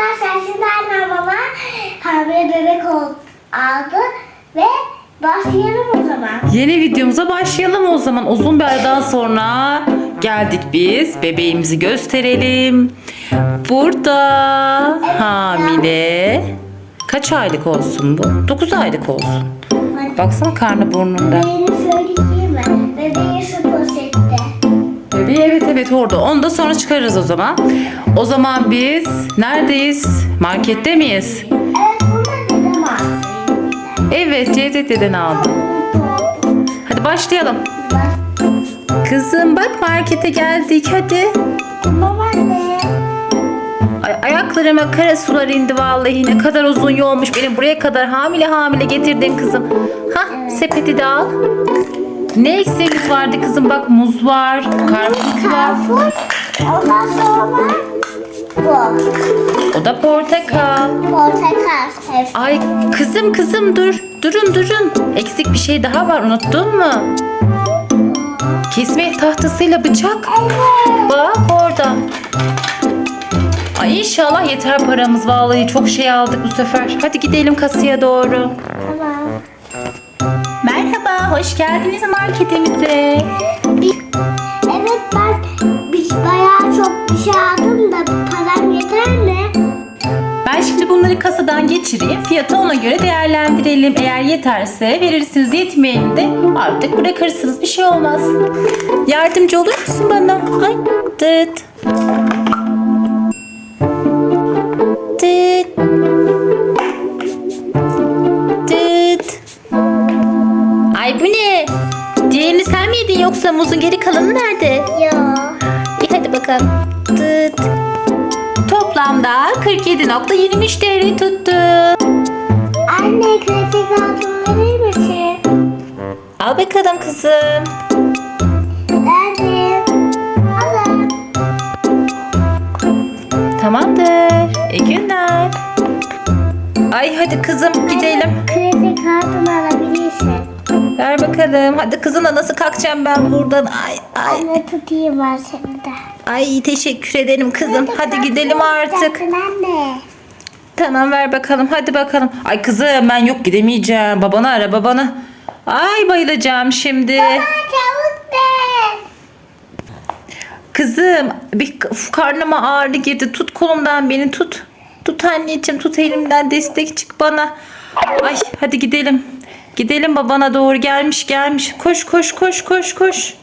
arkadaşlar şimdi annem baba hamile bebek ol- aldı ve başlayalım o zaman. Yeni videomuza başlayalım o zaman. Uzun bir aradan sonra geldik biz. Bebeğimizi gösterelim. Burada hamile. Kaç aylık olsun bu? 9 aylık olsun. Baksana karnı burnunda. Bebeğini söyleyeyim mi? Bebeği evet evet orada. Onu da sonra çıkarırız o zaman. O zaman biz neredeyiz? Markette miyiz? Evet Cevdet deden aldı. Hadi başlayalım. Kızım bak markete geldik hadi. Ay, ayaklarıma kara sular indi vallahi ne kadar uzun yolmuş beni buraya kadar hamile hamile getirdin kızım. Hah sepeti de al. Ne eksiğimiz vardı kızım bak muz var, karpuz var. Karpuz. Ondan sonra bu. O da portakal. Portakal. Hepsi. Ay kızım kızım dur. Durun durun. Eksik bir şey daha var unuttun mu? Kesme tahtasıyla bıçak. Bak orada. Ay inşallah yeter paramız vallahi çok şey aldık bu sefer. Hadi gidelim kasaya doğru. Tamam. Hoş geldiniz marketimize. Evet ben bir, bayağı çok bir şey aldım da param yeter mi? Ben şimdi bunları kasadan geçireyim. Fiyatı ona göre değerlendirelim. Eğer yeterse verirsiniz, yetmeyeni de artık bırakırsınız. Bir şey olmaz. Yardımcı olur musun bana? Ay. Dıt. Yoksa muzun geri kalanı nerede? Yok. İyi hadi bakalım. Tıt. Toplamda 47.23 TL tuttu. Anne kredi kartımı verir misin? Al bakalım kızım. Verdim. Alın. Tamamdır. İyi günler. Ay hadi kızım gidelim. Kredi kartımı alabilirsin. Ver bakalım. Hadi kızımla nasıl kalkacağım ben buradan? Ay ay. Anne tutayım ben seni de. Ay teşekkür ederim kızım. Hadi gidelim artık. Anne. Tamam ver bakalım. Hadi bakalım. Ay kızım ben yok gidemeyeceğim. Babanı ara babanı. Ay bayılacağım şimdi. Baba çabuk de. Kızım bir uf, karnıma ağrı girdi. Tut kolumdan beni tut. Tut anneciğim tut elimden destek çık bana. Ay hadi gidelim. Gidelim babana doğru gelmiş gelmiş. Koş koş koş koş koş.